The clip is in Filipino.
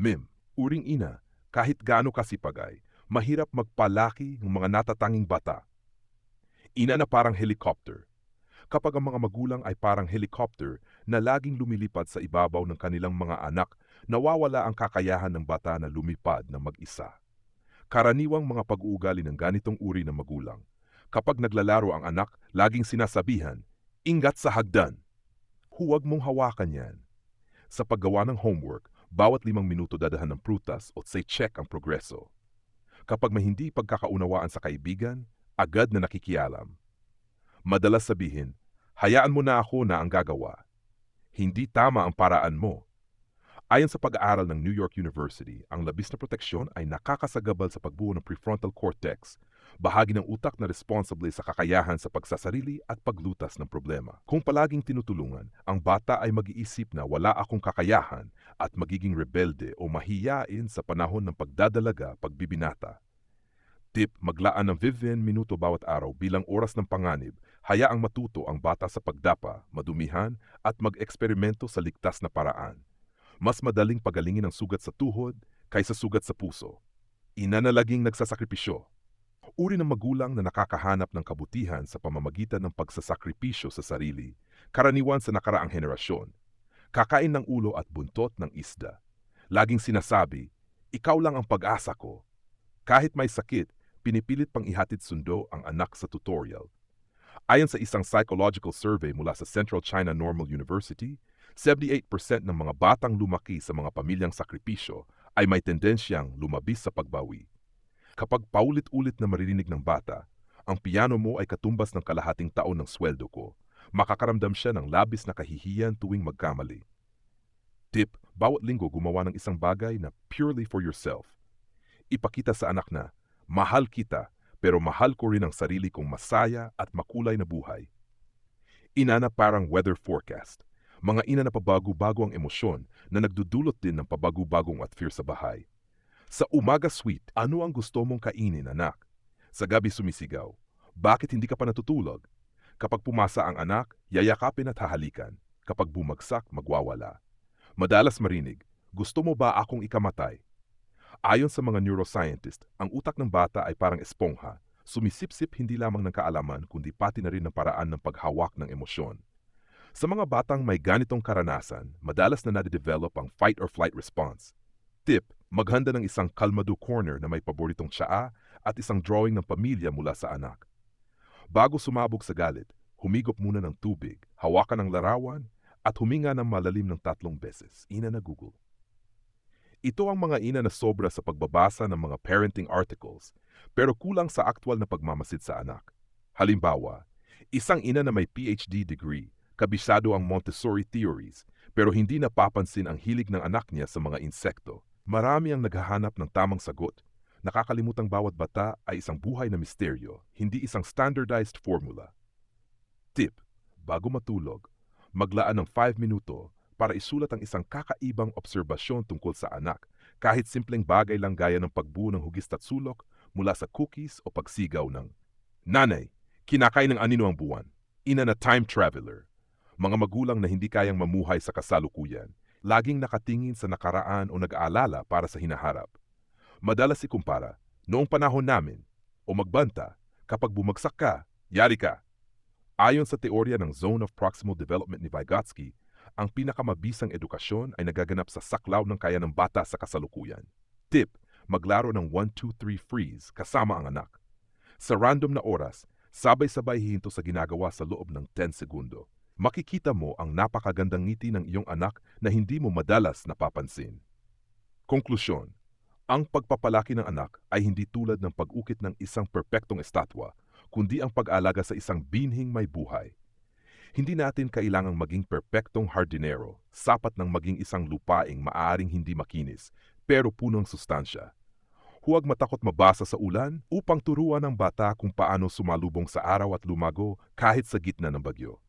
Mim, uring ina, kahit gaano kasipagay, mahirap magpalaki ng mga natatanging bata. Ina na parang helicopter. Kapag ang mga magulang ay parang helicopter na laging lumilipad sa ibabaw ng kanilang mga anak, nawawala ang kakayahan ng bata na lumipad na mag-isa. Karaniwang mga pag-uugali ng ganitong uri ng magulang. Kapag naglalaro ang anak, laging sinasabihan, ingat sa hagdan. Huwag mong hawakan yan. Sa paggawa ng homework, bawat limang minuto dadahan ng prutas o say check ang progreso. Kapag may hindi pagkakaunawaan sa kaibigan, agad na nakikialam. Madalas sabihin, hayaan mo na ako na ang gagawa. Hindi tama ang paraan mo. Ayon sa pag-aaral ng New York University, ang labis na proteksyon ay nakakasagabal sa pagbuo ng prefrontal cortex, bahagi ng utak na responsable sa kakayahan sa pagsasarili at paglutas ng problema. Kung palaging tinutulungan, ang bata ay mag-iisip na wala akong kakayahan at magiging rebelde o mahiyain sa panahon ng pagdadalaga pagbibinata. Tip, maglaan ng 15 minuto bawat araw bilang oras ng panganib, hayaang matuto ang bata sa pagdapa, madumihan at mag-eksperimento sa ligtas na paraan. Mas madaling pagalingin ang sugat sa tuhod kaysa sugat sa puso. Ina na laging nagsasakripisyo. Uri ng magulang na nakakahanap ng kabutihan sa pamamagitan ng pagsasakripisyo sa sarili, karaniwan sa nakaraang henerasyon. Kakain ng ulo at buntot ng isda. Laging sinasabi, ikaw lang ang pag-asa ko. Kahit may sakit, pinipilit pang ihatid sundo ang anak sa tutorial. Ayon sa isang psychological survey mula sa Central China Normal University, 78% ng mga batang lumaki sa mga pamilyang sakripisyo ay may tendensyang lumabis sa pagbawi. Kapag paulit-ulit na maririnig ng bata, ang piano mo ay katumbas ng kalahating taon ng sweldo ko, makakaramdam siya ng labis na kahihiyan tuwing magkamali. Tip, bawat linggo gumawa ng isang bagay na purely for yourself. Ipakita sa anak na, mahal kita, pero mahal ko rin ang sarili kong masaya at makulay na buhay. Ina na parang weather forecast. Mga ina na pabago-bago ang emosyon na nagdudulot din ng pabago-bagong at fear sa bahay. Sa umaga sweet, ano ang gusto mong kainin, anak? Sa gabi sumisigaw, bakit hindi ka pa natutulog? Kapag pumasa ang anak, yayakapin at hahalikan. Kapag bumagsak, magwawala. Madalas marinig, gusto mo ba akong ikamatay? Ayon sa mga neuroscientist, ang utak ng bata ay parang espongha. Sumisipsip hindi lamang ng kaalaman kundi pati na rin ng paraan ng paghawak ng emosyon. Sa mga batang may ganitong karanasan, madalas na nade-develop ang fight or flight response. Tip, maghanda ng isang kalmado corner na may paboritong tsaa at isang drawing ng pamilya mula sa anak. Bago sumabog sa galit, humigop muna ng tubig, hawakan ng larawan, at huminga ng malalim ng tatlong beses. Ina na Google. Ito ang mga ina na sobra sa pagbabasa ng mga parenting articles, pero kulang sa aktwal na pagmamasid sa anak. Halimbawa, isang ina na may PhD degree kabisado ang Montessori theories pero hindi napapansin ang hilig ng anak niya sa mga insekto. Marami ang naghahanap ng tamang sagot. Nakakalimutang bawat bata ay isang buhay na misteryo, hindi isang standardized formula. Tip, bago matulog, maglaan ng 5 minuto para isulat ang isang kakaibang obserbasyon tungkol sa anak, kahit simpleng bagay lang gaya ng pagbuo ng hugis at sulok mula sa cookies o pagsigaw ng Nanay, kinakain ng anino ang buwan. Ina na time traveler mga magulang na hindi kayang mamuhay sa kasalukuyan, laging nakatingin sa nakaraan o nag-aalala para sa hinaharap. Madalas ikumpara, noong panahon namin, o magbanta, kapag bumagsak ka, yari ka. Ayon sa teorya ng Zone of Proximal Development ni Vygotsky, ang pinakamabisang edukasyon ay nagaganap sa saklaw ng kaya ng bata sa kasalukuyan. Tip, maglaro ng 1-2-3 freeze kasama ang anak. Sa random na oras, sabay-sabay hihinto sa ginagawa sa loob ng 10 segundo makikita mo ang napakagandang ngiti ng iyong anak na hindi mo madalas napapansin. Konklusyon, ang pagpapalaki ng anak ay hindi tulad ng pag-ukit ng isang perpektong estatwa, kundi ang pag-alaga sa isang binhing may buhay. Hindi natin kailangang maging perpektong hardinero, sapat ng maging isang lupaing maaaring hindi makinis, pero punong sustansya. Huwag matakot mabasa sa ulan upang turuan ng bata kung paano sumalubong sa araw at lumago kahit sa gitna ng bagyo.